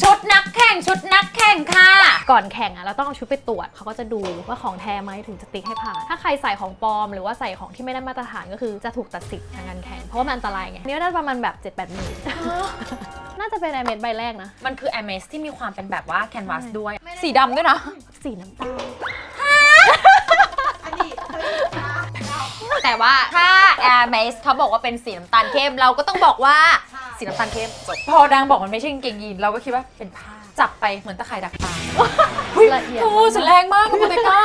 ชุดนักแข่งชุดนักแข่งค่ะ ก่อนแข่งอะเราต้องเอาชุดไปตรวจเขาก็จะดูว่าของแท้ไหมถึงจะติ๊กให้ผ่าน ถ้าใครใส่ของปลอมหรือว่าใส่ของที่ไม่ได้มาตรฐานก็คือจะถูกตัดสิทธิ์ทางการแข่งเพราะว่ามันอันตรายไงนี่ได้ประมาณแบบ7 8หมื่นน่าจะเป็นไอเมดใบแรกนะ มันคือ a m a z ที่มีความเป็นแบบว่าแคนวาสด้วย สีดำด้วยนะ สีน้ำตาล แต่ว่าถ้า Air Max เขาบอกว่าเป็นสีน้ำตาลเข้ม เราก็ต้องบอกว่าสีน้ำตาลเข้มจบพอดังบอกมันไม่ใช่กางเกงยีนเราก็คิดว่าเป็นผ้าจับไปเหมือนตะข่ายดักปลาละเอียดโอ้ฉันแรงมากคุณโบเตก้า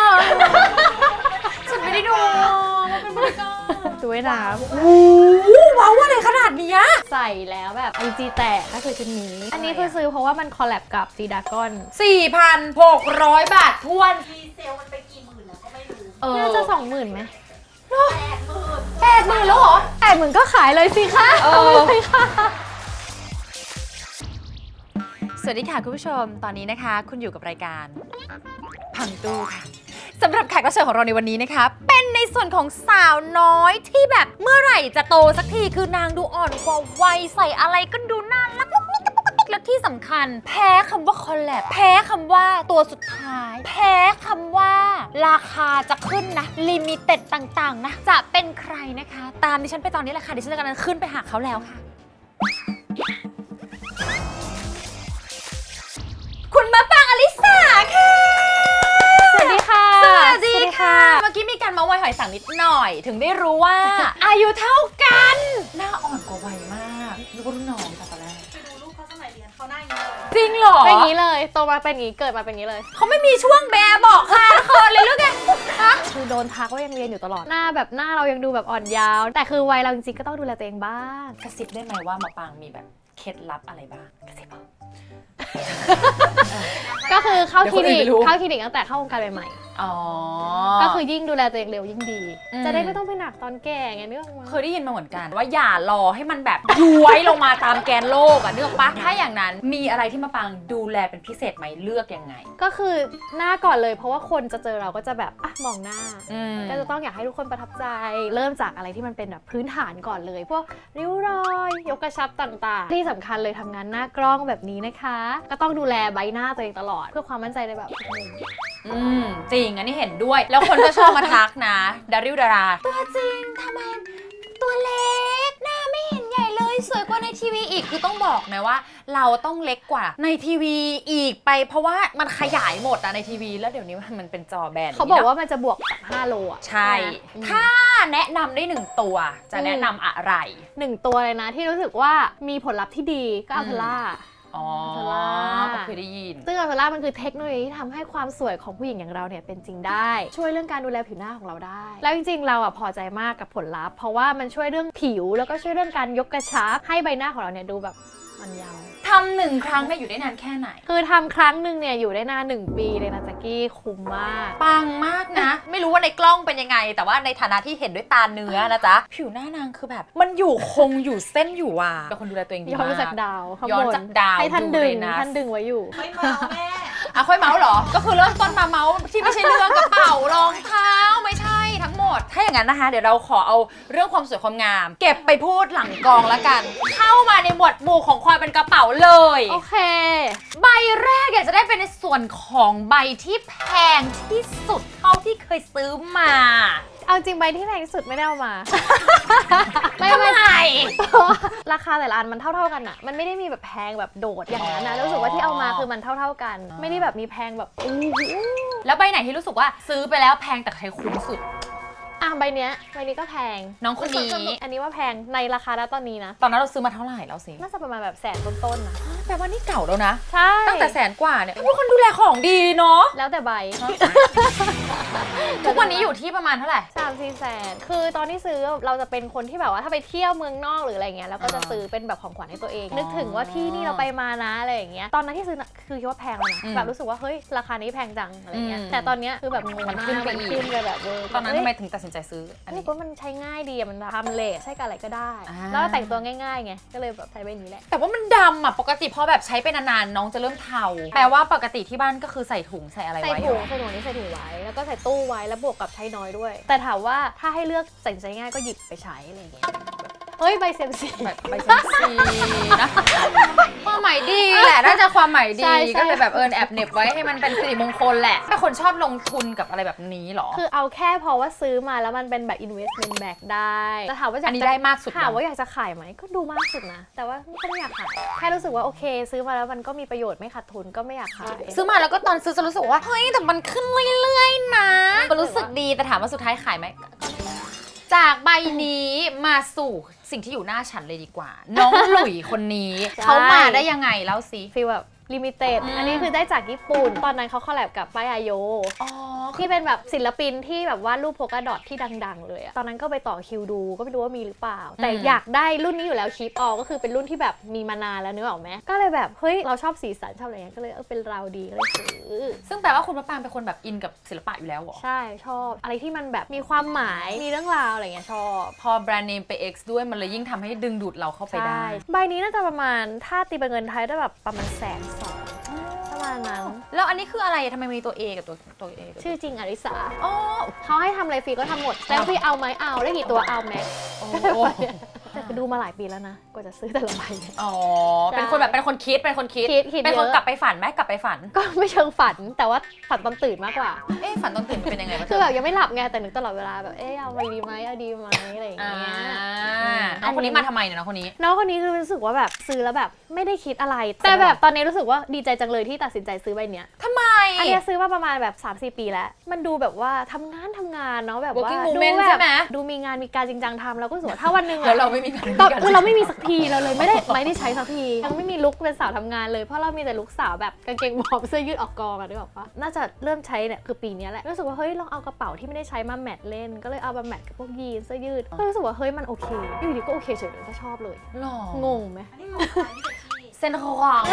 ฉันไม่ได้ดูมันเป็นโบเตก้าดูไว้นะโอ้โหว้าวอะไรขนาดเนี้ยใส่แล้วแบบไอจีแตกก็คือชุดนี้ อันนี้คือซื้อเพราะว่ามันคอลแลบกับ G d a g o n 4,600 บาททวน ดีเซลมันไปกี่หมื่นแล้วก็ไม่รู้เออน่าจะสองหมื่นไหม แปดหมื่นแปดหมื่นแล้วเหรอแปดหมื่นก็ขายเลยสิคะเออาเลยค่ะ สวัสดีค่ะคุณผู้ชม ตอนนี้นะคะ คุณอยู่กับรายการ พังตู้ค่ะสำหรับแขกรับเชิญของเราในวันนี้นะคะ เป็นในส่วนของสาวน้อยที่แบบเมื่อไหร่จะโตสักทีคือนางดูอ่อนกว่าวัยใส่อะไรก็ดูน่ารัก และที่สำคัญ แพ้คำว่าคอลแลบแพ้คำว่าตัวสุดท้าย แพ้คำว่า ราคาจะขึ้นนะลิมิเต็ดต่างๆ นะ จะเป็นใครนะคะ ตามดิฉันไปตอนนี้แหละค่ะดิฉันจะกำลังขึ้นไปหาเขาแล้วค่ะ คุณมะปางอลิสาค่ะ สวัสดีค่ะ สวัสดีค่ะ เมื่อกี้มีการเมาส์ไวยหอยสังนิดหน่อย ถึงได้รู้ว่า อายุเท่ากัน หน้าอ่อนกว่าวัยมากนึกว่ารุ่นน้องแต่ จริงเหรอเป็นอย่างนี้เลยโตมาเป็นอย่างนี้เกิดมาเป็นอย่างนี้เลย เขาไม่มีช่วงแบร์บอกค่ะเคินเลยหรือไงฮะคือโดนทักว่ายังเรียนอยู่ตลอดหน้าแบบหน้าเรายังดูแบบอ่อนยาว แต่คือวัยเราจริงๆก็ต้องดูแลตัวเองบ้างกระซิบได้ไหมว่ามะปางมีแบบเคล็ดลับอะไรบ้างกระซิบบอกก็คือเข้าเดี๋ยวคลินิคนอื่นกไม่รู้เข้าคลินิกตั้งแต่เข้าวงการใหม่ อ๋อๆก็คือยิ่งดูแลตัวเองเร็วยิ่งดี อืม จะได้ไม่ต้องไปหนักตอนแก่ไงนึกออกมา เคยได้ยินมาเหมือนกัน ว่าอย่ารอให้มันแบบย้วยลงมาตามแกนโลกอะเนืกออกปะถ้าอย่างนั้นมีอะไรที่มะปางดูแลเป็นพิเศษไหมเลือกยังไง ก็คือหน้าก่อนเลย เพราะว่าคนจะเจอเราก็จะแบบอะมองหน้า อืม ก็จะต้องอยากให้ทุกคนประทับใจ เริ่มจากอะไรที่มันเป็นแบบพื้นฐานก่อนเลย พวกริ้วรอย ยกกระชับต่างๆ ที่สำคัญเลยทำงานหน้ากล้องแบบนี้นะคะ ก็ต้องดูแลใบหน้าตัวเองตลอด เพื่อความมั่นใจในแบบทุกมุมอืมจริงอันนี้เห็นด้วย แล้วคนก็ชอบมาทักนะดาริวดาราตัวจริงทำไมตัวเล็กหน้าไม่เห็นใหญ่เลยสวยกว่าในทีวีอีกคือต้องบอกนะว่า เราต้องเล็กกว่าในทีวีอีกไป เพราะว่ามันขยายหมดอะในทีวี แล้วเดี๋ยวนี้มันเป็นจอแบนเขาบอกว่ามันจะบวกแบบ5โลอะใช่อืมถ้าแนะนำได้หนึ่งตัว จะแนะนำอะไร หนึ่งตัวเลยนะที่รู้สึกว่ามีผลลัพธ์ที่ดีก็อัลเทล่า อ๋ออัลเทล่า ก็เคยได้ยิน ซึ่งอัลเทล่ามันคือเทคโนโลยีที่ทำให้ความสวยของผู้หญิงอย่างเราเนี่ยเป็นจริงได้ ช่วยเรื่องการดูแลผิวหน้าของเราได้ แล้วจริงๆ เราอะพอใจมากกับผลลัพธ์ เพราะว่ามันช่วยเรื่องผิวแล้วก็ช่วยเรื่องการยกกระชับให้ใบหน้าของเราเนี่ยดูแบบ มันเยาว์ทำหนึ่งครั้งเนี่ยอยู่ได้นานแค่ไหน คือทำครั้งหนึ่งเนี่ยอยู่ได้นานหนึ่งปีเลยนะแจ็กกี้คุ้มมาก ปังมากนะ ไม่รู้ว่าในกล้องเป็นยังไง แต่ว่าในฐานะที่เห็นด้วยตาเนื้อนะจ๊ะ ผิวหน้านางคือแบบ มันอยู่คงอยู่เส้นอยู่ว่ะเป็นคนดูแลตัวเองดีย้อนมามาจากก ดาวข้างบย้อนจากดาวให้ท่านดึงดูเลยนะท่านดึงไว้อยู่ ไม่เมาแม่ อะค่อยเมาส์เหรอ ก็คือเริ่มต้นมาเมา อย่างนั้นนะคะ เดี๋ยวเราขอเอาเรื่องความสวยความงาม เก็บไปพูดหลังกองแล้วกัน เข้ามาในหมวดหมู่ของความเป็นกระเป๋าเลย โอเค ใบแรกอยากจะได้เป็นในส่วนของใบที่แพงที่สุดเท่าที่เคยซื้อมา เอาจริงใบที่แพงที่สุดไม่ได้เอามา ไม่ทำไม่ไมเพราะว่าราคาแต่ละอันมันเท่าๆกันอะมันไม่ได้มีแบบแพงแบบโดดอย่างนั้นนะอ๋อรู้สึกว่าที่เอามาคือมันเท่า ๆกันอ๋อไม่ได้แบบมีแพงแบบอู้หูแล้วใบไหนที่รู้สึกว่าซื้อไปแล้วแพงแต่ใครคุ้มสุด อะใบเนี้ยใบนี้ก็แพงน้องคนนี้ อันนี้ว่าแพงในราคาณตอนนี้นะ ตอนนั้นเราซื้อมาเท่าไหร่แล้วสิน่าจะประมาณแบบแสนต้นๆนะแปลว่านี่เก่าแล้วนะ ใช่ ตั้งแต่แสนกว่าเนี่ยว่าคนดูแลของดีเนาะ แล้วแต่ใบ ทุกวันนี้อยู่ที่ประมาณเท่าไหร่สามสี่แสน คือตอนที่ซื้อเราจะเป็นคนที่แบบว่าถ้าไปเที่ยวเมืองนอกหรืออะไรเงี้ยแล้วก็จะอ่าซื้อเป็นแบบของขวัญให้ตัวเองอ๋อนึกถึงว่าที่นี่เราไปมานะอะไรอย่างเงี้ย ตอนนั้นที่ซื้อน่ะคือคิดว่าแพงแล้วนะอืมแบบรู้สึกว่าเฮ้ยราคานี้แพงจังอะไรเงี้ยอืมแต่ตอนเนี้ยคือแบบงงมันมากขึ้นไปมันอีกขึ้นไปแบบเวอร์ตอนนั้นเฮ้ทำยไมถึงตัดสินใจซื้ออันเฮ้ยนี้ก็มันใช้ง่ายดีอะมันทำเลทใช้กับอะไรก็ได้ อ่า แล้วแต่งตัวง่ายๆไงก็เลยแบบใช้ใบนี้แหละ แต่ว่ามันดำอะปกติพอแบบใช้ไปนานๆน้องจะเริ่มเทาแปลว่าปกติที่บ้านก็คือใส่ถุงใส่อะไรใส่ไว้ถุงเหรอใส่ถุงนี้ใส่ถุงไว้ แล้วก็ใส่ตู้ไว้แล้วบวกกับใช้น้อยด้วย แต่ถามว่าถ้าให้เลือกใส่ใจง่ายก็หยิบไปใช้อะไรอย่างเงี้ยแบบ เฮ้ยใบเซยมซีแบบใบเซนซีนะความหมายดีแหละละน่าจะความหมายดี ใช่ใช่ ก็เลยแบบเออแอบเหน็บไว้ให้มันเป็นสิริมงคลแหละเป็นคนชอบลงทุนกับอะไรแบบนี้เหรอ คือเอาแค่เพราะว่าซื้อมาแล้วมันเป็นแบบ investment back ได้แต่ถามว่าอยาอักนนี้จะได้มากสุดถามนะว่าอยากจะขายไหมก็ดูมากสุดนะ แต่ว่าไม่ต้องอยากขายแค่รู้สึกว่าโอเค ซื้อมาแล้วมันก็มีประโยชน์ไม่ขาดทุนก็ไม่อยากขาย ซื้อมาแล้วก็ตอนซื้อจะรู้สึกว่า เฮ้ย แต่มันขึ้นเรื่อยๆนะ ก็รู้สึกดีแต่ถามว่าสุดท้ายขายไหมก็ จากใบนี้มาสู่สิ่งที่อยู่หน้าฉันเลยดีกว่า น้องหลุยคนนี้ เขามาได้ยังไงแล้วสิ ฟีลแบบ ลิมิเต็ดอืมอันนี้คือได้จากญี่ปุ่น ตอนนั้นเขาคอลแลบกับป้ายอาโยอ๋อที่เป็นแบบศิลปินที่แบบวาดรูปโพกาดอทที่ดัง ๆ เลยอะตอนนั้นก็ไปต่อคิวดู ก็ไม่รู้ว่ามีหรือเปล่า แต่อืมอยากได้รุ่นนี้อยู่แล้วคีปออก็คือเป็นรุ่นที่แบบมีมานานแล้วเนื้อออกไหมก็เลยแบบเฮ้ยเราชอบสีสันชอบอะไรเงี้ยก็เลยเออเป็นเราดีก็เลยซื้อซึ่งแปลว่าคุณพระปรางเป็นคนแบบอินกับศิลปะอยู่แล้วเหรอใช่ชอบ อะไรที่มันแบบมีความหมายมีเรื่องราวอะไรเงี้ยชอบ พอแบรนด์เนมไป X ด้วยมันเลยยิ่งทำให้ดึงดูดเราเข้าไปได้ ใบนี้น่าจะประมาณถ้าตีเป็นเงินไทยได้แบบประมาณแสนสองประมาณนั้นแล้วอันนี้คืออะไรทำไมมีตัว A กับตัวตัว A กับตัว ชื่อจริงอริสาอ๋อเขาให้ทำอะไรฟรีก็ทำหมด แล้วฟรีเอาไหมเอาได้กี่ตัวเอาแม็กโอ้ แต่ไปดูมาหลายปีแล้วนะกว่าจะซื้อแต่ละใบเนี่ย อ๋อเป็นคนแบบเป็นคนคิด เป็นคนคิด คิดคิดเป็นคนเยอะ กลับไปฝันไหมกลับไปฝัน ก็ไม่เชิงฝันแต่ว่าฝันตอนตื่นมากกว่า เอ๊ะฝันตอนตื่นมันเป็นยังไงวะคือแบบยังไม่หลับไงแต่นึกตลอดเวลาแบบเอ๊ะเอาไปดีไหมเอาดีไหมอะไรอย่างอ่าเงี้ย น้องคนนี้มาทำไมเนี่ยน้องคนนี้ น้องคนนี้คือรู้สึกว่าแบบซื้อแล้วแบบไม่ได้คิดอะไร แต่แบบตอนนี้รู้สึกว่าดีใจจังเลยที่ตัดสินใจซื้อใบเนี้ยทำไม อันเนี้ยซื้อมาประมาณแบบ3-4 ปีแล้ว มันดูแบบว่าทำงานทำงานเนาะแบบว่า Working ดู woman แบใช่บไหม ดูมีงานมีการจริงจังทำเราก็รู้สึกว่าถ้าวันหนึ่งแล้วอะเราไม่มีการตอนกันคือเราไม่มีสักทีเราเลยไม่ได้ไม่ได้ใช้สักทียังไม่มีลุคเป็นสาวทำงานเลยเพราะเรามีแต่ลุคสาวแบบกางเกงวอร์มเสื้อยืดออกกองอะนึกออกปะน่าจะเริ่มใช้เนี่ยคือปีเนี้ยแหละรู้สึกว่าเฮ้ยลองเอากระเป๋าที่ไม่ได้ใช้มาแมทเล่น ก็เลยเอามาแมทกับพวกยีนเสื้อยืดก็รู้สึกว่าเฮ้ยมันโอเคอยู่ดีก็โอเคเฉยเลยก็ชอบเลยหรองงไหมอันนี้ของใครที่เป็นที่เส้นขวาง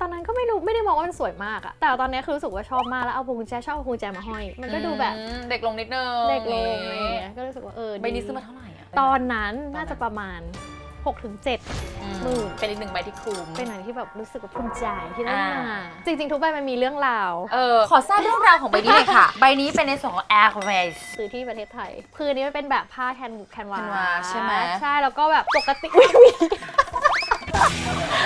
ตอนนั้นก็ไม่รู้ไม่ได้มองว่ามันสวยมากอะแต่ตอนเนี้ยคือรู้สึกว่าชอบมากแล้วเอาพวงกุญแจชอบเอาพวงกุญแจมาห้อย มันก็ดูแบบอืมเด็กลงนิดนึงเด็กลงอะไรอย่างเงี้ยก็รู้สึกว่าเออดีใบนี้ซื้อมาเท่าไหร่อะตอนนั้นน่าจะประมาณ 6-7ถึง7อืหมื่น เป็นอีกหนึ่งใบที่คุ้มเป็นอะไรที่แบบรู้สึกว่าภูมิใจที่ได้อ่ามาจริง ๆ ทุกใบมันมีเรื่องราว เออขอทราบเรื่องราวของใบนี้เลยค่ะ ใบนี้เป็นในส่วนของ Air r a c e ซื้อที่ประเทศไทย คืออันนี้มันเป็นแบบผ้าแคนแคนวา canvas ใช่ไหม ใช่ แล้วก็แบบปกติอุ๊ยมี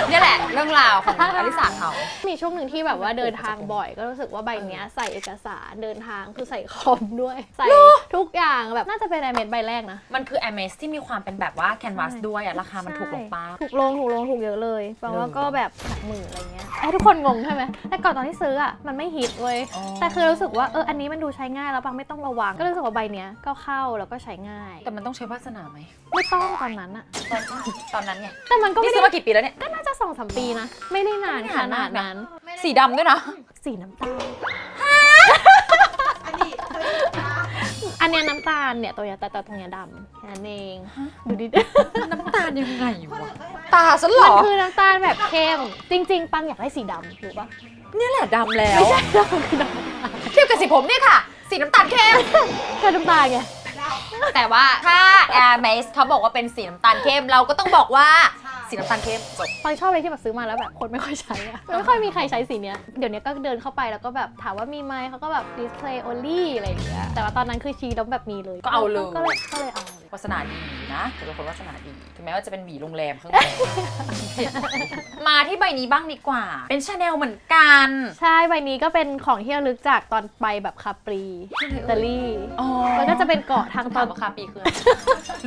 เนี่ยแหละเรื่องราวของอลิสาเขา มีช่วงหนึ่งที่แบบว่าเดินทางบ่อย ก็รู้สึกว่าใบเนี้ยใส่เอกสารเดินทางคือใส่คอมด้วย ใส่ทุกอย่างแบบน่าจะเป็นไอเมดใบแรกนะ มันคือ a m a z ที่มีความเป็นแบบว่าแคนวาสใช่ด้วยอะราคามันถูกลงป้าถูกลงถูกลงถูกเยอะเลยแปลว่าเลยก็แบบหลักหมื่นอะไรเงี้ยไอ้ทุกคนงงใช่ไหมแต่ก่อนตอนที่ซื้ออะมันไม่ฮิตเว้ยอ๋อแต่คือรู้สึกว่าเอออันนี้มันดูใช้ง่ายแล้วบางไม่ต้องระวังก็รู้สึกว่าใบเนี้ยก็เข้าแล้วก็ใช้ง่าย แต่มันต้องใช้วาสนาไหมไม่ต้องตอนนั้นอะตอนตอนนั้นไงแต่มันก็นี่ไม่ซื้ได้อมากี่ปีแล้วเนี่ยก็น่าจะสองสามปีนะ ไม่ได้นานไม่ขนานนาดมากนะนั้น สีดำด้วยนะ สีน้ำตาล อันนี้เคยดูนะอันเนี้ยน้ำตาลเนี่ยตัวเนี้ยแต่แต่ตรงเนี้ยดำแค่นั้นเองดูดิ น้ำตาลยังไงคนวะอื่นก็ให้ตาฉันเหรมันอคือน้ำตาลแบบเข้ม จริง ๆ ปังอยากได้สีดำถูกปะเนี่ยแหละดำแล้ว ไม่ใช่ดำคือดำเทียบกับสีผมเนี่ยค่ะ สีน้ำตาลเข้ม ก็น้ำตาลไง แต่ว่าถ้า Air m a z เขาบอกว่าเป็นสีน้ำตาลเข้ม เราก็ต้องบอกว่าใช่สีน้ำตาลเข้มจบปังชอบเลยที่แบบซื้อมาแล้วแบบคนไม่ค่อยใช้อะไม่ค่อยมีใครใช้สีเนี้ย เดี๋ยวนี้ก็เดินเข้าไปแล้วก็แบบถามว่ามีไหมเขาก็แบบ display only อะไรอย่างเงี้ย แต่ว่าตอนนั้นคือชีแล้วแบบมีเลย ก็เอาเลย ก็เลยก็เลยเอาเลย วาสนาดีนะแต่เป็นคนวาสนาดีถึง แม้ว่าจะเป็นหวีโรงแรมข้างบนมาที่ใบนี้บ้างดีกว่า เป็นชาแนลเหมือนกันใช่ใบนี้ก็เป็นของที่ระลึกจากตอนไปแบบคาปรีอิตาลีอ๋อมันก็จะเป็นเกาะทางตถาอมนว่าคาปีคืออะไร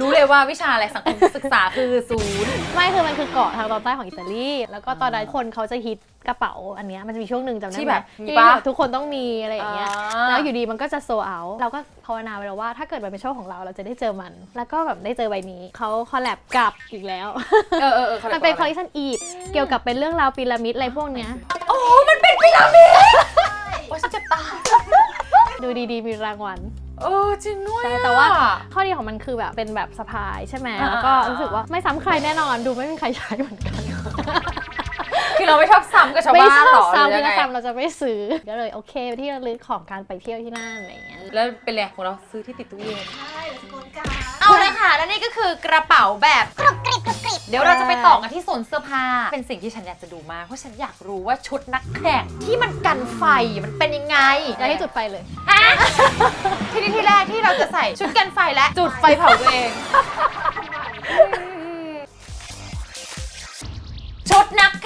รู้เลยว่าวิชาอะไรสังคมศึกษาคือศูนย์ไม่คือมันคือเกาะทางตอนใต้ของอิตาลีแล้วก็ตอนนั้นคนเขาจะฮิตกระเป๋าอันเนี้ยมันจะมีช่วงหนึ่งจำได้ที่ไหมแบบมีที่ปะแบบทุกคนต้องมีอะไรอย่างเงี้ยอ่าแล้วอยู่ดีมันก็จะโซเอา เราก็ภาวนาไปแล้วว่าถ้าเกิดมันเป็นโชคของเราเราจะได้เจอมัน แล้วก็แบบได้เจอใบนี้ เขาคอลแลบกับอีกแล้ว เออเออเออขามันเป็นคอลเลคชันอีกเกี่ยวกับเป็นเรื่องราวพีระมิดอะไรพวกเนี้ย โอ้มันเป็นพีระมิดโอ้ยฉันเจ็บตาดูดีๆ มีรางวัล เออจริงด้วยใช่อะแต่ว่าข้อดีของมันคือแบบเป็นแบบสะพายใช่ไหมอ่า แล้วก็อ่ารู้สึกว่าไม่ซ้ำใครแน่นอน ดูไม่มีใครใช้เหมือนกัน คือเราไม่ชอบซ้ำกับชาวไม่บ้านชอหรบอซ้ำหรือที่ยังเราไงซ้ำเราจะไม่ซื้อก็เลยโอเคที่ระลึกของการไปเที่ยวที่นั่นอะไรอย่างเงี้ย แล้วเป็นไรของเราซื้อที่ติดตู้เย็นใช่เดี๋ยวสกุลการ์ดเอาเลยค่ะ และนี่ก็คือกระเป๋าแบบกรุบกริบกรุบกริบเดี๋ยวเราจะไปต่อกันที่โซนเสื้อผ้า เป็นสิ่งที่ฉันอยากจะดูมาก เพราะฉันอยากรู้ว่าชุดนักแข่งที่มันกันไฟมันเป็นยังไงอยากให้จุดไฟเลย อะที่นี่ที่แรกที่เราจะใส่ชุดกันไฟและจุดไฟเผาตัวเอง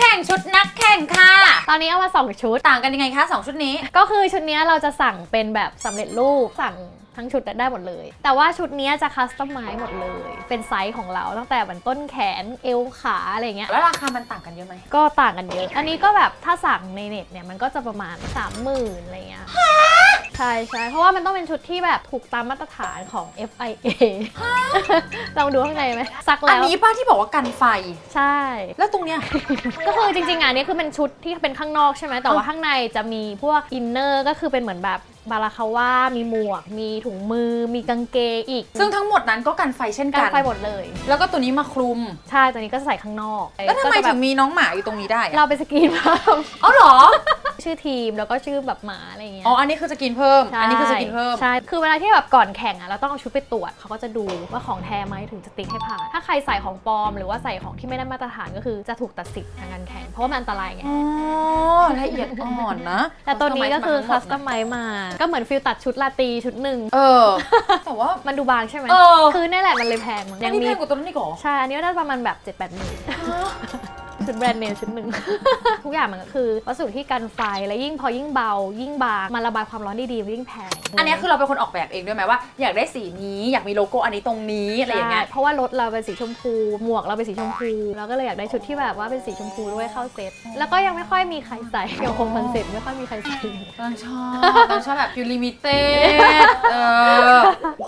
แข่งชุดนักแข่งค่ะ ตอนนี้เอามา 2 ชุด ต่างกันยังไงคะสองชุดนี้ ก็คือชุดเนี้ยเราจะสั่งเป็นแบบสำเร็จรูปสั่ง ทั้งชุดได้หมดเลย แต่ว่าชุดเนี้ยจะคัสตอมไมซ์หมดเลย เป็นไซส์ของเราตั้งแต่บันต้นแขนเอวขาอะไรเงี้ย แล้วราคามันต่างกันเยอะไหม ก็ต่างกันเยอะ อันนี้ก็แบบถ้าสั่งในเน็ตเนี่ยมันก็จะประมาณ 30,000อะไรเงี้ย ใช่ใช่เพราะว่ามันต้องเป็นชุดที่แบบถูกตามมาตรฐานของ FIA ลองดูข้างในไหมซักอันแล้วนี้ป้าที่บอกว่ากันไฟ ใช่ แล้วตรงเนี้ย ก็คือจริงๆอะอันนี้คือเป็นชุดที่เป็นข้างนอกใช่ไหมแต่ว่าข้างในจะมีพวกอินเนอร์ก็คือเป็นเหมือนแบบบาราคาว่ามีหมวก มีถุงมือ มีกางเกงอีกซึ่งทั้งหมดนั้นก็กันไฟเช่นกักันนไฟหมดเลย แล้วก็ตัวนี้มาคลุม ใช่ตัวนี้ก็จะใส่ข้างนอกแล้วทำไมก็จะแบถึบงมีน้องหมาอยู่ตรงนี้ได้อะเราไปสกรีนมาอ๋อเหรอ ชื่อทีมแล้วก็ชื่อแบบหมาอะไรอย่างเงี้ย อ๋อ อันนี้คือจะกินเพิ่มใช่อันนี้คือจะกินเพิ่ม ใช่ คือเวลาที่แบบก่อนแข่งอะเราต้องเอาชุดไปตรวจเขาก็จะดูว่าของแท้ไหมถึงจะติ๊กให้ผ่าน ถ้าใครใส่ของปลอม หรือว่าใส่ของที่ไม่ได้มาตรฐานก็คือจะถูกตัดสิทธิ์ทางการแข่งเพราะว่ามันอันตรายไง อ๋อ ละเอียดอ่อนนะ แต่ตัวนี้ก็คือคัสตอมมไมซ์มา ก็เหมือนฟิลตัดชุดลาตรีชุดหนึ่งเออ แต่ว่า มันดูบางใช่ไหมเออ คือนี่นแหละมันเลยแพงมั้งอันนี้แพงกว่าตัวนั้นอีกเหรอ ใช่ อันนี้ก็ได้ประมาณแบบ7 8หมื่น ชุดแบรนด์เนมชุดหนึ่ง ทุกอย่างมันก็คือวัสดุที่กันไฟและยิ่งพอยิ่งเบา ยิ่งบางมันระบายความร้อนได้ดีมันยิ่งแพงอันนี้คือเราเป็นคนออกแบบเองด้วยไหมว่า อยากได้สีนี้อยากมีโลโก้อันนี้ตรงนี้อะไรอย่างเงี้ยใช่เพราะว่ารถเราเป็นสีชมพู หมวกเราเป็นสีชมพูเราก็เลยอยากได้ชุดที่แบบว่าเป็นสีชมพูด้วยเข้าเซ็ตแล้วก็ยังไม่ค่อยมีใครใส่ยังคงคอนเซ็ปต์ไม่ค่อยมีใครใส่กำลังชอบกำลังชอบแบบฟิลลิมิเต็ดเออ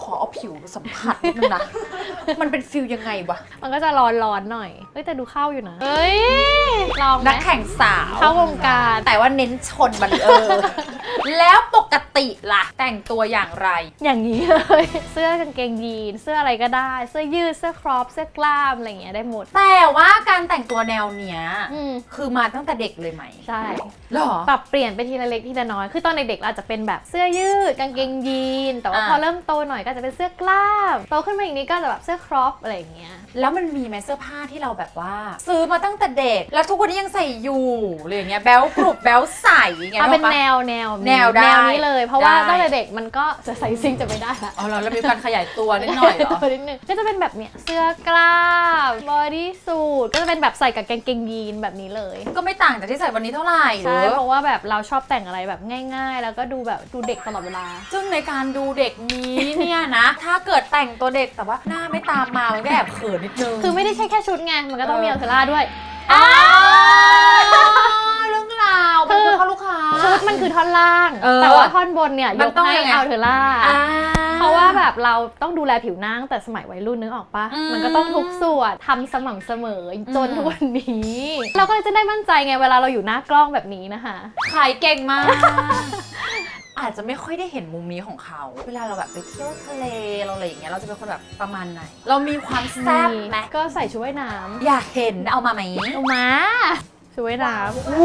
ขอเอาผิวสัมผัสนิดนึงนะ มันเป็นฟิลยังไงวะ มันก็จะร้อนๆหน่อย เฮ้ยแต่ดูเข้าอยู่นะ เฮ้ย ลองไหมนักแข่งสาว เข้าวงการ แต่ว่าเน้นชนบาริเออร์แล้วปกติล่ะ แต่งตัวอย่างไร อย่างนี้เลย เสื้อกางเกงยีน เสื้ออะไรก็ได้ เสื้อยืด เสื้อครอป เสื้อกล้ามอะไรอย่างเงี้ยได้หมด แต่ว่าการแต่งตัวแนวเนี้ย อืมคือมาตั้งแต่เด็กเลยไหมใช่ หรอ ปรับเปลี่ยนไปทีละเล็กทีละน้อย คือตอนเด็กๆเราอาจจะเป็นแบบเสื้อยืดกางเกงยีน แต่ว่าอ่า พอเริ่มโตหน่อยก็จะเป็นเสื้อกล้าม โตขึ้นมาอีกนิดก็จะแบบเสื้อครอปอะไรอย่างเงี้ย แล้วมันมีไหมเสื้อผ้าที่เราแบบว่า ซื้อมาตั้งแต่เด็ก แล้วทุกวันนี้ยังใส่อยู่อะไรอย่างเงี้ยแบลกรุบแบลใส่อย่างเงี้ยเอาเป็นนึกออกปะแนวแนวแนวได้แนวนี้เลย เพราะว่าได้ตั้งแต่เด็กมันก็จะใส่ซิ่งจะไม่ได้ละอ๋อเหรอแล้วมีการขยายตัวนิดหน่อยเหรอนิดนึงก็จะเป็นแบบเนี้ยเสื้อกล้ามบอดี้สูทก็จะเป็นแบบใส่กับกางเกงยีนแบบนี้เลย ก็ไม่ต่างจากที่ใส่วันนี้เท่าไหร่ใช่เนอะเพราะว่าแบบเราชอบแต่งอะไรแบบง่าย ๆ แล้วก็ดูแบบดูเด็กตลอดเวลา ซึ่งในการดูเด็กนี้เนี่ยนะ ถ้าเกิดแต่งตัวเด็กแต่ว่าหน้าไม่ตามมามันก็แอบเขินนิดนึง คือไม่ได้ใช่แค่ชุดไง มันก็ต้องมีเอออัลเทอร่าด้วยอ้าวเรื่องราวมันคือเข้าลูกค้า ชุดมันคือท่อนล่าง เออแต่ว่าท่อนบนเนี่ยมัยนกต้องให้ยังไง อัลเทอร่า อ่า เพราะว่าแบบเราต้องดูแลผิวหน้าตั้งแต่สมัยวัยรุ่นนึกออกปะอืมมันก็ต้องทุกส่วนทำสม่ำเสมอจนอืม ทุกวันนี้ เราก็เลยจะได้มั่นใจไงเวลาเราอยู่หน้ากล้องแบบนี้นะคะ ขายเก่งมาก อาจจะไม่ค่อยได้เห็นมุมนี้ของเขา เวลาเราแบบไปเที่ยวทะเลเราอะไรอย่างเงี้ยเราจะเป็นคนแบบประมาณไหน เรามีความแซ่บไหมก็ใส่ชุดว่ายน้ำอยากเห็นเอามาไหมเอามาชุดว่ายน้โอ้โห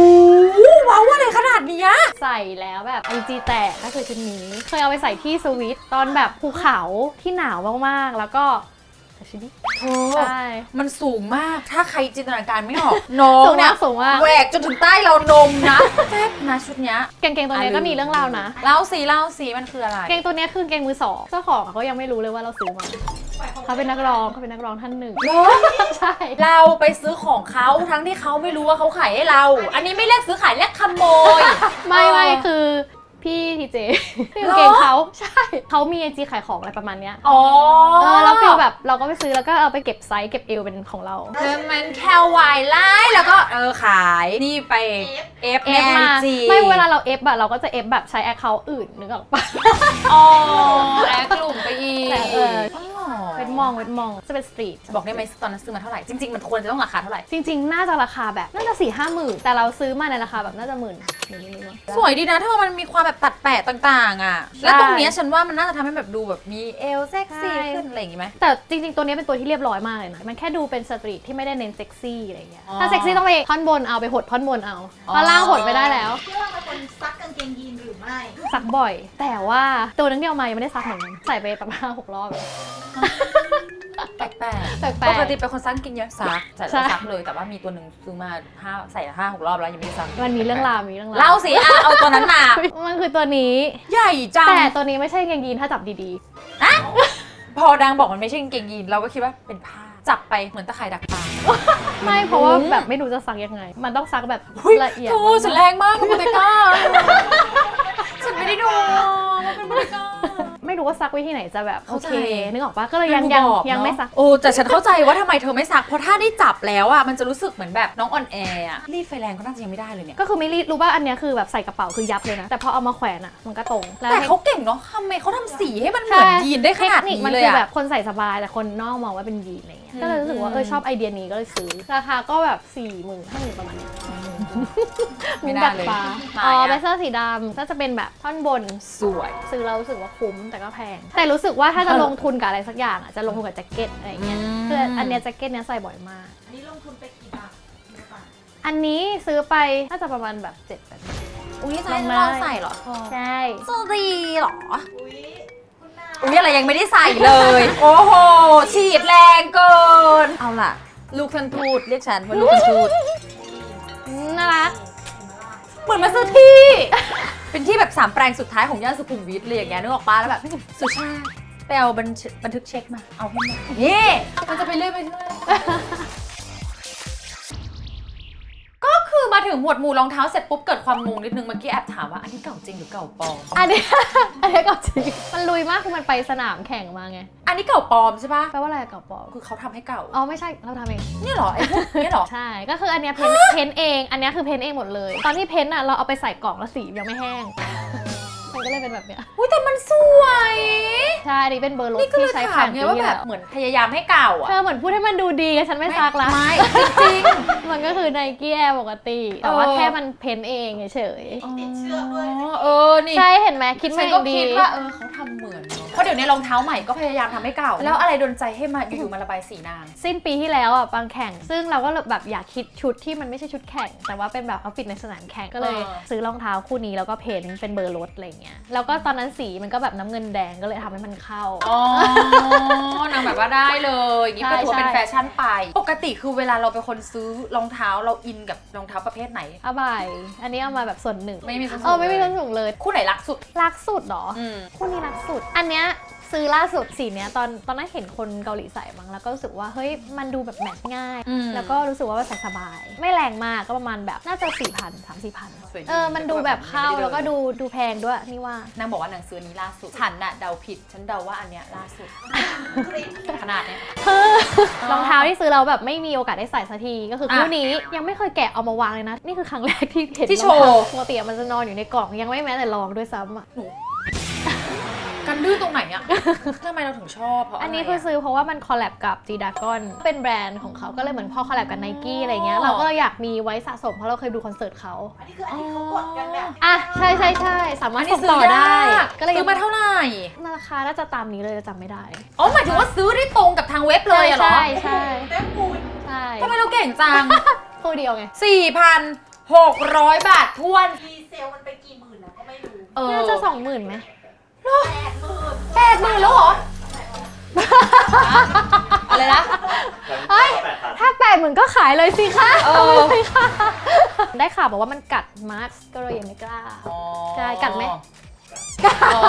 ว้าวอะไรขนาดเนี้ยำใส่แล้วแบบไอจีแตกก็คือชุดนี้ เคยเอาไปใส่ที่สวิตตอนแบบภูเขาที่หนาวมากๆ แล้วก็ ใส่ชุดนี้เธอใช่ มันสูงมาก ถ้าใครจินตนาการไม่ออก น้องสูงเนี่มายกสูงมาก แหวกจนถึงใต้เรานมนะแซ่บนะชุดเนี้ย กางเกงตัวนี้ก็มีเรื่องราวนะ เล่าสีเล่าสีมันคืออะไรกางเกงตัวนี้คือกางเกงมือสองเจ้าของเขายังไม่รู้เลยว่าเราซื้อมาเขาเป็นนักร้องเขาเป็นนักร้องท่านหนึ่งเหรอใช่ เราไปซื้อของเขาทั้งที่เขาไม่รู้ว่าเขาขายให้เรา อันนี้ไม่เรียกซื้อขายเรียกขโมย ไม่ไม่เออคือ พี่ทีเจที่เหรอกางเกงเขาใช่เขามีไอจีขายของอะไรประมาณเนี้ยอ๋อเออแล้วฟีลแบบเราก็ไปซื้อแล้วก็เอาไปเก็บไซส์เก็บเอวเป็นของเราเธอมันแค่วายไล่แล้วก็เออขายนี่ไป F เอฟมาจีไม่เวลาเราเอฟอะเราก็จะเอฟแบบใช้แอคเคาท์อื่นนึกออกปะอ๋อแอคกลุ่มไปอีกแต่เอออ๋อเป็นมองเป็นมองจะเป็นสตรีทบอกได้ไหมตอนนั้นซื้อมาเท่าไหร่ จริง ๆ มันควรจะต้องราคาเท่าไหร่ จริง ๆ น่าจะราคาแบบน่าจะสี่ห้าหมื่นแต่เราซื้อมาในราคาแบบน่าจะหมื่นหมื่นนิดๆสวยดีนะถ้ามันมีความแบบตัดแปะต่างๆ อะ แล้วตรงเนี้ยฉันว่ามันน่าจะทำให้แบบดูแบบมีเอลเซ็กซี่ใช่ ขึ้นอะไรอย่างงี้ไหม แต่จริง ๆ ตัวนี้เป็นตัวที่เรียบร้อยมากเลยนะ มันแค่ดูเป็นสตรีทที่ไม่ได้เน้นเซ็กซี่อะไรอย่างเงี้ย อ๋อถ้าเซ็กซี่ต้องไปท่อนบนเอาไปหดท่อนบนเอาอ๋อ ท่อนล่างหดไม่ได้แล้วเชื่อว่าเป็นคนซักกางเกงยีนหรือไม่ ซักบ่อย แต่ว่าตัวนึงที่เอามายังไม่ได้ซักเหมือนกันใส่ไปประมาณห้าหกรอบ แล้วแปลกแปลๆกปกติเป็นคนซักกินเยอะซักใส่ใช่แล้วซักเลยแต่ว่ามีตัวหนึ่งซื้อมาห้าใส่ห้าหกรอบแล้วยังไม่ได้ซักๆมันมีเรื่องราวมีเรื่องราวเล่าสิอะเอาตัวนั้นมามันคือตัวนี้ ใหญ่จังแต่ตัวนี้ไม่ใช่กางเกงยีนถ้าจับดีพอดังบอกมันไม่ใช่กางเกงยีนเราก็คิดว่าเป็นผ้าจับไปเหมือนตะข่ายดักปลาไม่เพราะว่าแบบไม่รู้จะซักยังไง มันต้องซักแบบอุ๊ยละเอียดโธ่ฉันแรงมากกับโบเตก้าฉันไม่ได้ดูมันเป็นโบเตก้า ไม่รู้ว่าซักวิธีไหนจะแบบโอเข้าใจเคนึกออกปะก็เลยยังยังบอกยังเนอะไม่ซักโอ้แต่ฉันเข้าใจว่าทำไมเธอไม่ซักเพราะถ้าได้จับแล้วอะมันจะรู้สึกเหมือนแบบน้องอ่อนแออะรีดไฟแรงก็น่าจะยังไม่ได้เลยเนี่ยก็คือไม่รีดรู้ว่าอันเนี้ยคือแบบใส่กระเป๋าคือยับเลยนะแต่พอเอามาแขวนอะมันก็ตรงแล้วแต่เขาเก่งเนาะทำไมเขาทำสีให้มันเหมือนยีนได้ขนาดเทคนิคนี้มันเลยคืออะแบบคนใส่สบายแต่คนนอกมองว่าเป็นยีนอะไรเงี้ยก็เลยรู้สึกว่าเออชอบไอเดียนี้ก็เลยซื้อราคาก็แบบ4ี่หมื่นห้าหมื่นประมาณเนี้ย ไม่ดัน่าดเลยฟ้ามาอ๋ออะเบเซอร์สีดำก็จะเป็นแบบท่อนบนสวย ซื้อแล้วรู้สึกว่าคุ้มแต่ก็แพง แต่รู้สึกว่าถ้าจะลงทุนกับอะไรสักอย่างอะจะลงทุนกับแจ็คเก็ตอะไรเงี้ยอืมคืออันเนี้ยแจ็คเก็ตเนี้ยใส่บ่อยมาก อันนี้ลงทุนไปกี่บาทกี่บาทอันนี้ซื้อไปน่าจะประมาณแบบ7จ็ดแปดอุ้ยลใส่องได้ลองใส่เหรอเธอใช่สดีเหรออุ้ยคุณนาอุ้ยอะไรยังไม่ได้ใส่เลย โอ้โห ฉีดแรงเกิน เอาล่ะ ลูกทันทูดเรียกฉันว่าลูกทันทูดอืม น่ารัก เหมือนมาซื้อที่ เป็นที่แบบสามแปลงสุดท้ายของย่านสุขุมวิทเลยอย่างเงี้ยนึกออกปะแล้วแบบสุชาติไปเอาบันทึกบันทึกเช็คมา เอาให้มานี่ มันจะไปเรื่อยไปเรื่อย งหมวดหมู่รองเท้าเสร็จปุ๊บเกิดความงงนิดนึงเมื่อกี้แอบถามว่าอันนี้เก่าจริงหรือเก่าปลอม อันนี้ อันนี้ก็จริง มันลุยมากคือมันไปสนามแข่งมาไง อันนี้เก่าปลอมใช่ปะแปลว่าอะไรกับปอคือเขาทำให้เก่าอ๋อไม่ใช่เราทำเองเนี่ยเหรอไอ้พวกเนี่ยเหรอ ใช่ก็คืออันเนี้ยเพ้นเพ้นเอง อันเนี้ยคือเพ้นเองหมดเลย ตอนที่เพ้นอะเราเอาไปใส่กล่องแล้วสียังไม่แห้งมัน ก็เลยเป็นแบบเนี้ยอุ้ยแต่มันสวย ใช่อันนี่เป็นเบอร์รถนี่ก็เลที่ยใช้ถาแข่มงไงปีว่าที่แบแล้บวเหมือนพยายามให้เก่าอะเธอเหมือนพูดให้มันดูดีฉันไม่ซักละ ไม่จริง มันก็คือไนกี้แอร์ปกติ แต่ว่าเออ แค่มันเพ้นเองเฉยติดเชือกด้วยเออนี่ๆใช่เห็นไหมคิดฉัมานอก็ย่างดีคิดว่าเออเขาทำเหมือนเนอะ เพราะเดี๋ยวนี้รองเท้าใหม่ก็พยายามทำให้เก่า แล้วอะไรโดนใจให้มาอยู่ๆมาระบายสีนาง สิ้นปีที่แล้วอะบางแข่ง ซึ่งเราก็แบบอยากคิดชุดที่มันไม่ใช่ชุดแข่ง แต่ว่าเป็นแบบเอาฟิตในสนามแข่งก็เลย เออ ซื้อรองเท้าคู่นี้แล้วก็เพ้นท์เป็นเบอร์รถอะไรเงี้ยแล้วก็ตอนนั้นสีมันก็แบบน้ำเงินแดงก็เลยทำให้มันเข้า อ๋อนางแบบว่าได้เลยอย่างนี้ก็ใช่ถือว่าเป็นใช่ แฟชั่นไป ปกติคือเวลาเราเป็นคนซื้อรองเท้าเราอินกับรองเท้าประเภทไหนผ้าใบอันนี้เอามาแบบส่วนหนึ่งไม่มีส้นสูงเออไม่มีเลยส้นสูงเลย คู่ไหนรักสุด รักสุดเหรอ อืม คู่นี้รักสุด อันเนี้ย ซื้อล่าสุดสีเนี้ยตอนตอนนั้นเห็นคนเกาหลีใส่มั้งแล้วก็รู้สึกว่าเฮ้ยมันดูแบบแมทง่าย อืม แล้วก็รู้สึกว่ามันใส่สบาย ไม่แรงมากก็ประมาณแบบน่าจะ4 0 0 0 3 4 0 0สวยดีเออมันดูแบบเข้าไม่ได้เดินแล้วก็ดูดูแพงด้วยนี่ว่า นางบอกว่านางซื้ออนนี้ล่าสุด ฉันน่ะเดาผิด ฉันเดาว่าอันเนี้ยล่าสุด ขนาดเนี้ยคือรองเท้าที่ซื้อเราแบบไม่มีโอกาสได้ใส่สักทีก็คือคู่อะนี้ยังไม่เคยแกะเอามาวางเลยนะ นี่คือครั้งแรกที่เห็นที่รองเท้าโชว์ปกติมันจะนอนอยู่ในกล่องยังไม่แม้แต่ลองด้วยซ้ำอะ กันดื้อตรงไหนอะทำไมเราถึงชอบเพราะอันนี้ะไรคืออะซื้อเพราะว่ามันคอลแลบกับ G Dragon เป็นแบรนด์ของเขาก็เลยเหมือนพอคอลแลบกับ Nike อะไรเงี้ยอ๋อเราก็อยากมีไว้สะสมเพราะเราเคยดูคอนเสิร์ตเขาอันนี้คืออันนี้เขากดกันแบบอะใช่ใช่ใช่สามารอัถนนี้ส่งซื้ต่ออได้ยากก็เลยซื้อมาเท่าไหร่ราคาน่าจะตามนี้เลยจำไม่ได้อ๋อหมายถึงว่าซื้อได้ตรงกับทางเว็บเลยอะเหรอใช่ใช่แต้มปูนใช่ทำไมเราเก่งจังคู่เดียวไง4,600บาททวนดีเซลมันไปกี่หมื่นแล้วก็ไม่รู้เออน่าจะสองหมื่นไหม แปดหมื่นแปดหมื่นแล้วเหรอ อะไรนะ เฮ้ย ถ้าแปดหมื่นก็ขายเลยสิคะเออเอาเลยค่ะ ได้ข่าวบอกว่ามันกัดมาร์คก็เลยยังไม่กล้า ใช่กัดไหม อ๋อ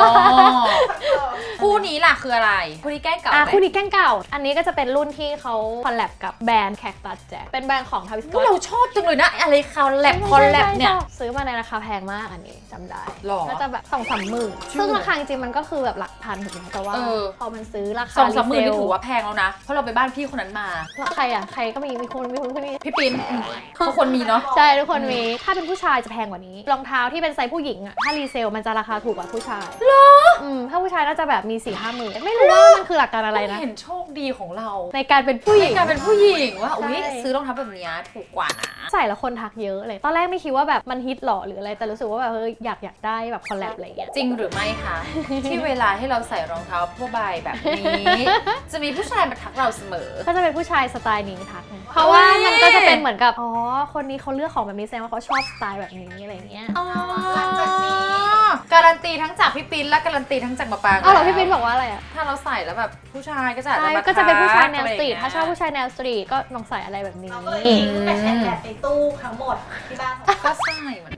คู่นี้ล่ะคืออะไร คู่นี้แกล้งเก่าอะไหมคู่นี้แกล้งเก่า อันนี้ก็จะเป็นรุ่นที่เขาคอลแลบกับแบรนด์แคคตัสแจ็คเป็นแบรนด์ของทาวิสกอุ๊ยเราชอบจังเลยนะ อะไรคอลแลบคอลแลบเนี่ย ซื้อมาในราคาแพงมากอันนี้จำได้หรอก็จะแบบสองสามหมื่นจริงซึ่งราคาจริงๆมันก็คือแบบหลักพันถูกไหมแต่ว่าเออ พอมันซื้อราคาสองสามหมื่นรีนี่เซลถือว่าแพงแล้วนะ เพราะเราไปบ้านพี่คนนั้นมา แล้วใครอะใครก็มีมีคนมีคนคนนี้พี่ปินทุกคนมีเนาะ ใช่ทุกคนมี ถ้าเป็นผู้ชายจะแพงกว่านี้ รองเท้าที่เป็นไซส์ผู้หญิงอะถ้ารีเซลมันจะราคาถูกกว่าผู้ชายเหรออืมถ้าผู้ชายน่าจะแบบมี4ี่ห้าหมื่นไม่รู้ว่ามันคือหลักการอะไรนะเห็นโชคดีของเราในการเป็นผู้หญิงในการเป็นผู้หญิงว่าอุ้ยใช่ซื้อรองเท้าแบบเนี้ยถูกกว่านะใส่แล้วคนทักเยอะเลย ตอนแรกไม่คิดว่าแบบมันฮิตหรอหรืออะไรแต่รู้สึกว่าแบบเฮ้ยอยากอยากได้แบบคอลแลบอะไรอย่างเงี้ยจริงหรือไม่คะที่เวลาที่เราใส่รองเท้าผ้าใบแบบนี้ จะมีผู้ชายมาทักเราเสมอ ก็จะเป็นผู้ชายสไตล์นี้ทักไงเพราะว่ามันก็จะเป็นเหมือนกับอ๋อคนนี้เขาเลือกของแบบนี้แสดงว่าเขาชอบสไตล์แบบนี้อะไรอย่างเงี้ยหลังจากนี้ การันตีทั้งจากพี่ปินและการันตีทั้งจากมาปางเอาเหรอแล้วพี่ปินบอกว่าอะไรอะถ้าเราใส่แล้วแบบผู้ชายก็จะอาจใช่จะมาก็จะเป็นผู้ชายแนวทักสตรีทะไย่งถ้าเงี้ยชอบผู้ชายแนวสตรีทก็ลองใส่อะไรแบบนี้ เราก็เลยทิ้งแบตแอนแบตในตู้ทั้งหมดที่บ้านของก็ใส่เหมือนกัน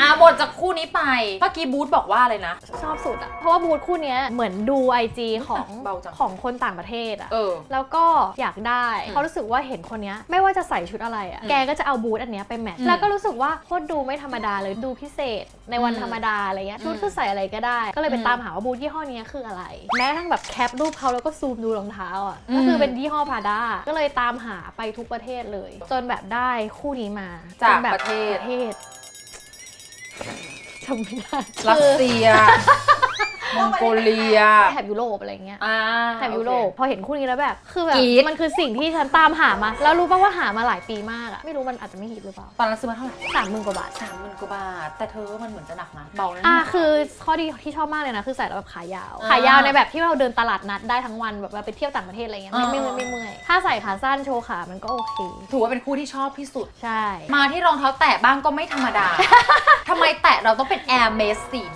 อะหมดจากคู่นี้ไปเมื่อกี้บูธบอกว่าอะไรนะ ชอบสุดอะเพราะว่าบูธคู่เนี้ยเหมือนดู IG ของเบาจัง ของคนต่างประเทศอะเออ แล้วก็อยากได้อืมเขารู้สึกว่าเห็นคนเนี้ยไม่ว่าจะใส่ชุดอะไรอะอืมแกก็จะเอาบูธอันเนี้ยไปแมทช์อืมแล้วก็รู้สึกว่าโคตรดูไม่ธรรมดาเลยดูพิเศษในวันอืมธรรมดาอะไรเงี้ยชุดอืมคือใส่อะไรก็ได้ ก็เลยไปอืมตามหาว่าบูธยี่ห้อเนี้ยคืออะไร แม้กระทั่งแบบแคปรูปเขาแล้วก็ซูมดูรองเท้าอะอืม ก็คือเป็นยี่ห้อพาด้าก็เลยตามหาไปทุกประเทศเลย จนแบบได้คู่นี้มาจากจนแบบประเทศ ประเทศ จำไม่ได้ รัสเซีย มองโกเลีย แถบยุโรปอะไรเงี้ย อ่าแถบยุโรปพอเห็นคู่นี้แล้วแบบ คือแบบกรี๊ด มันคือสิ่งที่ฉันตามหามา แล้วรู้ป่าว่าหามาหลายปีมากอะไม่รู้มันอาจจะไม่ฮิตหรือเปล่าตอนนั้นซื้อมาเท่าไหร่สามหมื่นกว่าบาท สามหมื่นกว่าบาท แต่เธอว่ามันเหมือนจะหนักนะเบานะอะเนี่ย คือข้อดีที่ชอบมากเลยนะคือใส่แล้วแบบขายาว อ่าขายาวในแบบที่เราเดินตลาดนัดได้ทั้งวันแบบเราไปเที่ยวต่างประเทศอะไรเงี้ยไม่ไม่อ่าไม่เมื่อยถ้าใส่ขาสั้นโชว์ขามันก็โอเค ถือว่าเป็นคู่ที่ชอบที่สุด ใช่ มาที่รองเท้าแตะบ้างก็ไม่ธรรมดา ทำไมแตะเราต้องเป็น Air m a สีด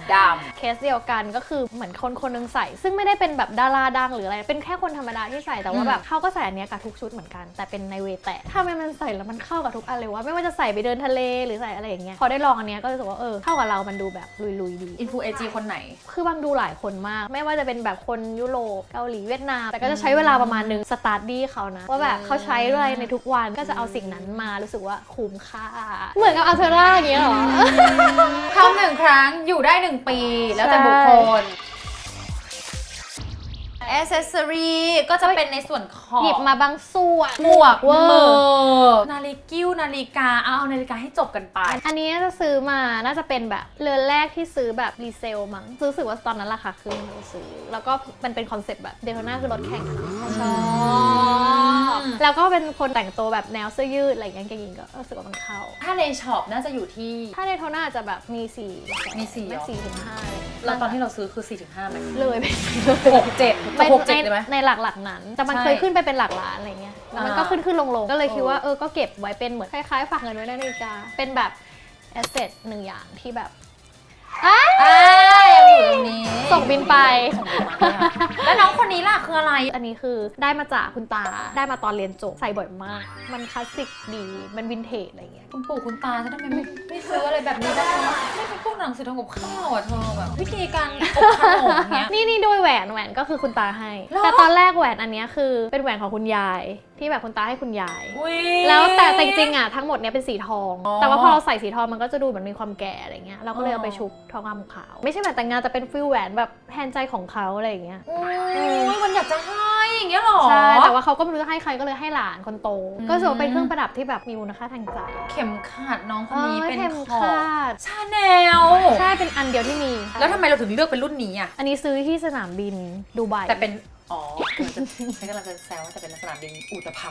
เคสเดียวกันก็คือเหมือนคนคนหนึงใส่ ซึ่งไม่ได้เป็นแบบดาราดังหรืออะไร เป็นแค่คนธรรมดาที่ใส่ แต่ว่าแบบเขาก็ใส่อันเนี้ยกับทุกชุดเหมือนกัน แต่เป็นในเวแตะถ้าไม่มันใส่แล้วมันเข้ากับทุกอันเลยว่าไม่ว่าจะใส่ไปเดินทะเลหรือใส่อะไรอย่างเงี้ย พอได้ลองอันเนี้ยก็รู้สึกว่าเออเข้ากับเรา มันดูแบบลุยๆดีำอินฟูเอจีคนไหน คือบางดูหลายคนมาก ไม่ว่าจะเป็นแบบคนยุโรปเกาหลีเวียดนาม แต่ก็จะใช้เวลาประมาณนึง สตาร์ดี้เขานะว่าแบบเขาใช้อะไรในทุกวัน ก็จะเอาสิ่งนั้นมา รู้สึกว่าคุ้มค่า เหมือนกับอัลเทอร่าอย่างเงี้ยเหรอทำหนึ่งครั้งอยู่ได้หนึ่งปีแล้วแต่ใช่บุคคล แอ c เซสซอรีก็จะเป็นในส่วนของหยิบมาบางส่วนหมวกเวอมือร์ นาฬิกิ้วนาฬิกาเอานาฬิกาให้จบกันไป อันนี้น่าจะซื้อมาน่าจะเป็นแบบเรือนแรกที่ซื้อแบบรีเซลมั้งรู้สึกว่าตอนนั้นราคาขึ้นเลยซื้อ แล้วก็มันเป็นคอนเซ็ปต์แบบเดโทน่าคือรถแข่งอะชอบอืมแล้วก็เป็นคนแต่งตัวแบบแนวเสื้อยืดอะไรอย่างเงี้ยกางเกงยีนก็รู้สึกว่ามันเข้า ถ้าในช็อปน่าจะอยู่ที่ ถ้าในโทน่าจะแบบมีสี่มีสี่เหรอ สี่ถึงห้าเลยแล้วตอนที่เราซื้อคือ4-5ไหมเลยไปหกเจ็ดจะหกเจ็ดในเลยไหม ในหลักหลักๆนั้น แต่มันใช่เคยขึ้นไปเป็นหลักล้านอะไรเงี้ยแล้วมันอ่าก็ขึ้นขึ้นลงลงก็เลยคิดว่าเออเออก็เก็บไว้เป็นเหมือนคล้ายๆ ฝากเงินไว้ในนาฬิกา เป็นแบบแอสเซทหนึ่งอย่างที่แบบอ้าอ่ายังอยู่ตรงนี้ส่งบินไปส่งบินมาเนี่ยแล้วน้องคนนี้ล่ะคืออะไร อันนี้คือได้มาจากคุณตา ได้มาตอนเรียนจบ ใส่บ่อยมาก มันคลาสสิกดี มันวินเทจอะไรเงี้ย คุณปู่คุณตาจะทำไมไม่ไม่ซื้ออะไรแบบนี้บ้างวะไม่เป็นพวกหนังสือทำกับข้าวอะเธอแบบ วิธีการอบขนมเนี้ย นี่นี่ด้วยแหวนแหวนก็คือคุณตาให้ หรอ แต่ตอนแรกแหวนอันเนี้ยคือเป็นแหวนของคุณยายที่แบบคุณตาให้คุณยาย อุ๊ย แล้วแต่แต่จริงๆอะทั้งหมดเนี้ยเป็นสีทอง อ๋อแต่ว่าพอเราใส่สีทองมันก็จะดูเหมือนมีความแก่อะไรเงี้ยเราก็เลยเอาไปอ๋อชุบทองคำขาว ไม่ใช่แหวนแต่งงานแต่เป็นฟิลแหวนแบบแทนใจของเขาอะไรอย่างเงี้ยโอ้ยมันอยากจะให้อย่างเงี้ยเหรอ ใช่ แต่ว่าเขาก็ไม่รู้จะให้ใครก็เลยให้หลานคนโต อืม ก็รู้สึกว่าเป็นเครื่องประดับที่แบบมีมูลค่าทางใจเข็มขัดน้องคนนี้เออเป็นเข็มของขัดชาแนลใช่ เป็นอันเดียวที่มีแล้วทำไมเราถึงเลือกเป็นรุ่นนี้อะ อันนี้ซื้อที่สนามบินดูไบแต่เป็น อ๋อคือจะฉันกำลังจะแซวว่าแต่เป็นสนามบินอุตภาว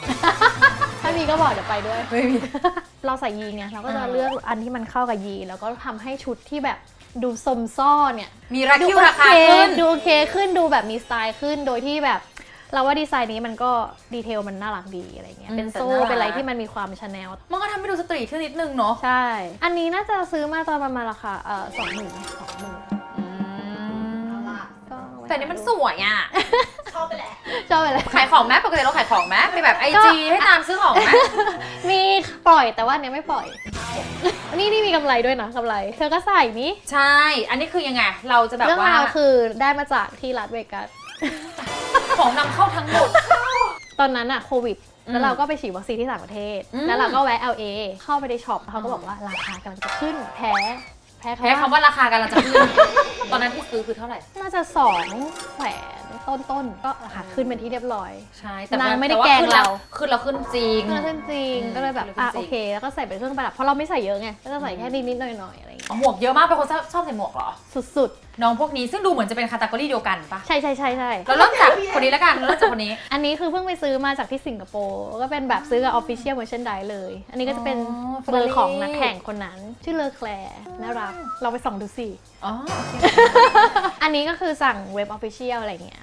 ถ้ามีก็บอกเดี๋ยวไปด้วย ไม่มี เราใส่ยีนไงเราก็จะอ่าเลือกอันที่มันเข้ากับยีนแล้วก็ทำให้ชุดที่แบบดูสมซ่อเนี่ยมีราดูคิวโอราเคคาขึ้น ดูโอเคขึ้นดูแบบมีสไตล์ขึ้นโดยที่แบบ เราว่าดีไซน์นี้มันก็ดีเทลมันน่ารักดีอะไรเงี้ยอืมเป็นโซ่แต่น่ารัก เป็นอะไรที่มันมีความชาแนลมันก็ทำให้ดูสตรีทขึ้นนิดนึงเนาะ ใช่ อันนี้น่าจะซื้อมาตอนประมาณราคาเอ่อสองหมื่น แต่นี่มันสวยอะ ชอบไปแหละ ชอบไปเลยขายของไหมปกติเราขายของไหมมีแบบไอก็ จีให้ตามซื้อของไหมมีปล่อยแต่ว่าอันเนี้ยไม่ปล่อย นี่นี่มีกำไรด้วยนะกำไร เธอก็ใส่นี้ ใช่ อันนี้คือยังไง เราจะแบบเรื่องว่าราวคือได้มาจากที่รัสเวกัส ของนำเข้าทั้งหมด ตอนนั้นอะโควิด อืมแล้วเราก็ไปฉีดวัคซีนที่ต่างประเทศ อืมแล้วเราก็แวะ LA เข้าไปในช็อปเขาก็บอกว่าราคากำลังจะขึ้นแพ้ แพ้แพ้คำคำว่าว่าราคากำลังจะขึ้น ตอนนั้นที่ซื้อคือเท่าไหร่ น่าจะสองแสน ต้นๆก็ราคาขึ้นเป็นที่เรียบร้อย ใช่แต่นางไม่ได้ต่ว่แกล้งขึ้นแล้วเรา ขึ้นแล้วขึ้นจริงขึ้นขึ้นจริงอืมก็เลยแบบขึ้นอะจริโองเคแล้วก็ใส่เป็นเครื่องประดับเพราะเราไม่ใส่เยอะไงก็จะใส่แค่นิดๆหน่อยๆอะไรอย่างเงี้ยอ๋อหมวกเยอะมากเป็นคนชอบชอบใส่หมวกเหรอสุดน้องพวกนี้ซึ่งดูเหมือนจะเป็นคาตากรีเดียวกันปะๆใช่ใช่ใช่ใช่เราเริ่มจากคนนี้แล้วกันเราเริ่มจากคนนี้ อันนี้คือเพิ่งไปซื้อมาจากที่สิงคโปร์ก็เป็นแบบซื้อกับ Official Merchandise เลย อันนี้ก็จะเป็นอ๋อเบอร์ของ Ferrari นักแข่งคนนั้น ชื่อเลอแคลร์น่ารักเราไปส่องดูสิอ๋อโอเคอันนี้ก็คือสั่งเว็บ Official อะไรเงี้ย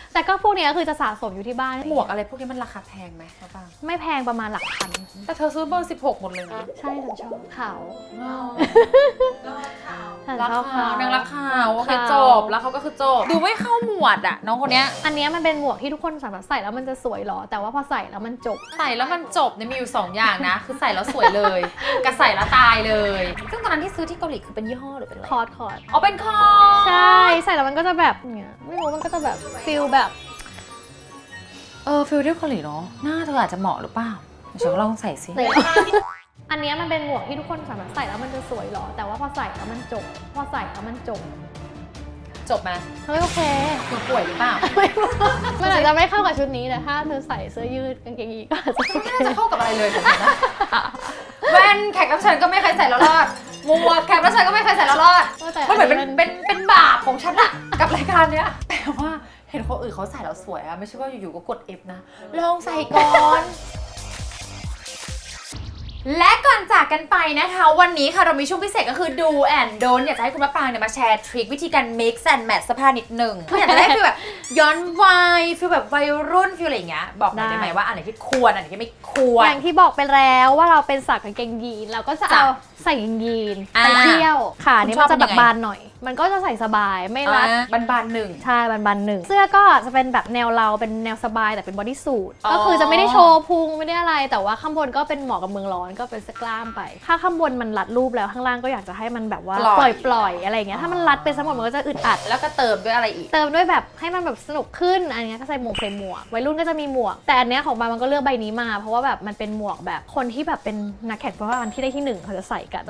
แต่ก็พวกเนี้ยคือจะสะสมอยู่ที่บ้านหมวกอะไรพวกนี้มันราคาแพงไหมครับป้างไม่แพงประมาณหลักพัน แต่เธอซื้อเบอร์ 16 หมดเลยนะใช่ฉันชอบขาวก็ข่าวใช่ฉันรักชอบเขาเขานางรักเขาโอเคเขาจบ แล้วเขาก็คือจบ ดูไม่เข้าหมวดอะน้องคนเนี้ย อันเนี้ยมันเป็นหมวกที่ทุกคนสามารถใส่แล้วมันจะสวยหรอ แต่ว่าพอใส่แล้วมันจบ ใส่แล้วมันจบเนี่ยมีอยู่สองอย่างนะ คือใส่แล้วสวยเลยกับใส่แล้วตายเลย ซึ่งตอนนั้นที่ซื้อที่เกาหลีคือเป็นยี่ห้อหรือเป็นอะไรคอร์ดคอร์ด อ๋อเป็นคอใช่ ใส่แล้วมันก็จะแบบเนี่ยไม่รู้มันก็จะแบบฟิลแบบ เออฟิลที่เกาหลีเนาะหน้าเธออาจจะเหมาะหรือเปล่าเดี๋ยวฉันลองใส่สิอันเนี้ยมันเป็นหมวกที่ทุกคนสามารถใส่แล้วมันจะสวยหรอ แต่ว่าพอใส่แล้วมันจบ พอใส่แล้วมันจบ จบไหมเฮ้ยโอเค คือป่วยหรือเปล่ามันอาจจะไม่เข้ากับชุดนี้แต่ถ้าเธอใส่เสื้อยืดกางเกงยีนก็อาจจะโอเคไม่น่าจะเข้ากับอะไรเลยผมว่านะแว่นแขกรับเชิญก็ไม่เคยใส่แล้วรอดหมวกแขกรับเชิญก็ไม่เคยใส่แล้วรอดแต่มันเหมือนเป็นอัเป็นเป็นบาปของฉันอะกับรายการเนี้ยแต่ว่า เห็นคนอื่นเขาใส่แล้วสวยอะไม่ใช่ว่าอยู่ๆก็กด F นะ ลองใส่ก่อน และก่อนจากกันไปนะคะ วันนี้ค่ะเรามีช่วงพิเศษก็คือดูแอนโดนอยากจะให้คุณมะปรางเนี่ยมาแชร์ทริควิธีการ mix and match เสื้อผ้านิดหนึ่งคืออยากจะได้ฟีลแบบย้อนวัยฟีลแบบวัยรุ่นฟีลอะไรอย่างเงี้ยบอกหน่อยได้ไหมว่าอันไหนที่ควรอันไหนที่ไม่ควรอย่างที่บอกไปแล้วว่าเราเป็นสักกางเกงยีนเราก็จะจ้ะเอาใส่กางเกงยีนอ่าไปเที่ยวขานี่คุณชมัอบนจะแบบเป็นยังไงบานหน่อย มันก็จะใส่สบายไม่รัดบันบานๆหนึ่ง ใช่บันบันๆหนึ่ง เสื้อก็จะเป็นแบบแนวเราเป็นแนวสบายแต่เป็นบอดี้สูทอ๋อก็คือจะไม่ได้โชว์พุงไม่ได้อะไร แต่ว่าข้างบนก็เป็นเหมาะกับเมืองร้อนก็เป็นเสื้อกล้ามไป ถ้าข้างบนมันรัดรูปแล้วข้างล่างก็อยากจะให้มันแบบว่าปล่อยปล่อยๆอะไรอย่างเงี้ยถ้ามันรัดไปซะหมดมันก็จะอึดอัด แล้วก็เติมด้วยอะไรอีก เติมด้วยแบบให้มันแบบสนุกขึ้นอันเนี้ยก็ใส่หมวกใส่หมวกวัยรุ่นก็จะมีหมวก แต่อันเนี้ยของบามันก็เลือกใบนี้มา เพราะว่าแบบมันเป็นหมวกแบบคนที่แบบเป็นนักแข่งฟุตบอลที่ได้ที่หนึ่งเขาจะใส่กัน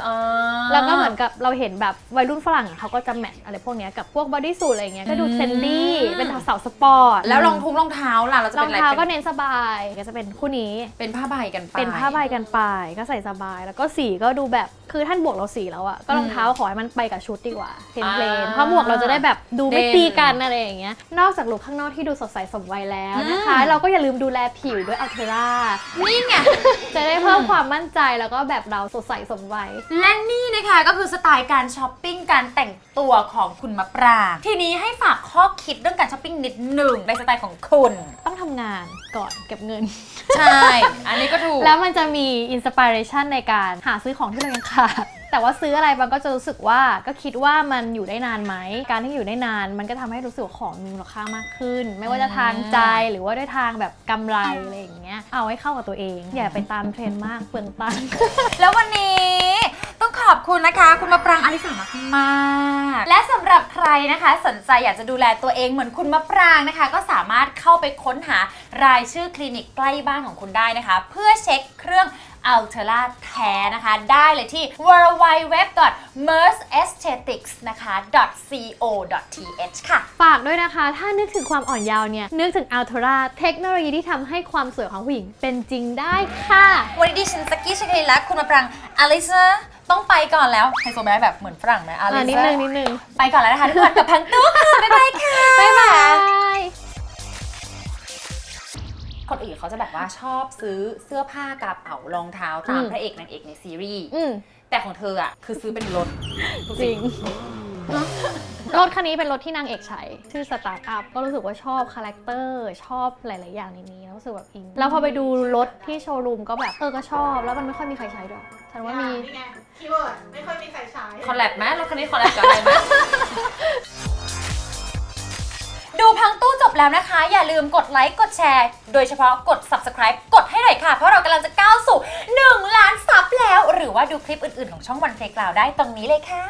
แล้วก็เหมือนกับเราเห็นแบบวัยรุ่นฝรั่งอะเขาก็จะแมทอะไรพวกเนี้ยกับพวกบอดี้สูทอะไรอย่างเงี้ยก็ดูเทรนดี้อืมเป็นสาวสปอร์ตแล้วรองทุงรองเท้าล่ะเราจะรอเป็งนอะไรเท้าก็เป็นเน้นสบายก็จะเป็นคู่นี้ เป็นผ้าใบกันไป เป็นผ้าใบกันไปก็ใส่สบายแล้วก็สีก็ดูแบบคือท่านบวกเราสีแล้วอะก็รองเท้าขอให้มันไปกับชุดดีกว่าเพลนเพลนอ่าเพราะหมวกเราจะได้แบบดูไม่เด่น ตีกันอะไรอย่างเงี้ยนอกจากลุคข้างนอกที่ดูสดใสสมวัยแล้วนะคะอืมเราก็อย่าลืมดูแลผิวด้วยอัลเทรานี่ไง จะได้เพิ่มความมั่นใจแล้วก็แบบเราสดใสสมวัย และนี่นะคะก็คือสไตล์การช้อปปิ้งการแต่งตัวของคุณมะปราง ทีนี้ให้ฝากข้อคิดเรื่องการช้อปปิ้งนิดหนึ่งในสไตล์ของคุณ งทำงานก่อนเก็บเงิน ใช่ อันนี้ก็ถูก แล้วมันจะมีอินสปิเรชันในการหาซื้อของที่เรายังขาดแต่ว่าซื้ออะไรบางก็จะรู้สึกว่าก็คิดว่ามันอยู่ได้นานไหม การที่อยู่ได้นานมันก็ทำให้รู้สึกว่าของมีมูลค่ามากขึ้น ไม่ว่าจะทางใจหรือว่าด้วยทางแบบกำไรอะไรอย่างเงี้ยเอาให้เข้ากับตัวเอง อย่าไปตามเทรนด์มากเปลืองตังค์แล้ววันนี้ต้องขอบคุณนะคะ คุณมะปรางอลิสามากมากๆและสำหรับใครนะคะ สนใจอยากจะดูแลตัวเองเหมือนคุณมะปรางนะคะ ก็สามารถเข้าไปค้นหารายชื่อคลินิกใกล้บ้านของคุณได้นะคะ เพื่อเช็คเครื่อง a l t e r a แท้นะคะ ได้เลยที่ w w w m e r s e s t h e t i c s นะคะ .co .th ค่ะ ฝากด้วยนะคะ ถ้านึกถึงความอ่อนเยาว์เนี่ย นึกถึง Altura เทคโนโลยีที่ทำให้ความสวยของผู้หญิงเป็นจริงได้ค่ะ วันนี้ดิฉันสกกี้ชาคลีและคุณมะปรางอลิซาต้องไปก่อนแล้วไฮโซแม่แบบเหมือนฝรั่งไหมอลิอ่านิดซานึงนิดนึง ไปก่อนแล้วนะคะทุกคนกับพังตู้ค่ะ บ๊ายบายค่ะ บ๊ายบาย คนอื่นเขาจะแบบว่าชอบซื้อเสื้อผ้ากระเป๋ารองเท้าตามพระเอกนางเอกในซีรีส์อืมแต่ของเธออะคือซื้อเป็นรถจริงรถคันนี้เป็นรถที่นางเอกใช้ชื่อสตาร์ทอัพก็รู้สึกว่าชอบคาแรคเตอร์ชอบหลาย ๆ อย่างในนี้แล้วรู้สึกแบบอินแล้วพอไปดูรถที่โชว์รูมก็แบบเออก็ชอบ แล้วมันไม่ค่อยมีใครใช้ด้วยฉันว่ามีนี่ไงคีย์เวิร์ดไม่ค่อยมีใครใช้คอลแลบไหมรถคันนี้คอลแลบกับอะไรไหม ดูพังตู้จบแล้วนะคะ อย่าลืมกดไลค์กดแชร์ โดยเฉพาะกด subscribe กดให้หน่อยค่ะ เพราะเรากำลังจะก้าวสู่ 1 ล้านซับแล้ว หรือว่าดูคลิปอื่นๆ ของช่องวันเฟลงกล่าวได้ตรงนี้เลยค่ะ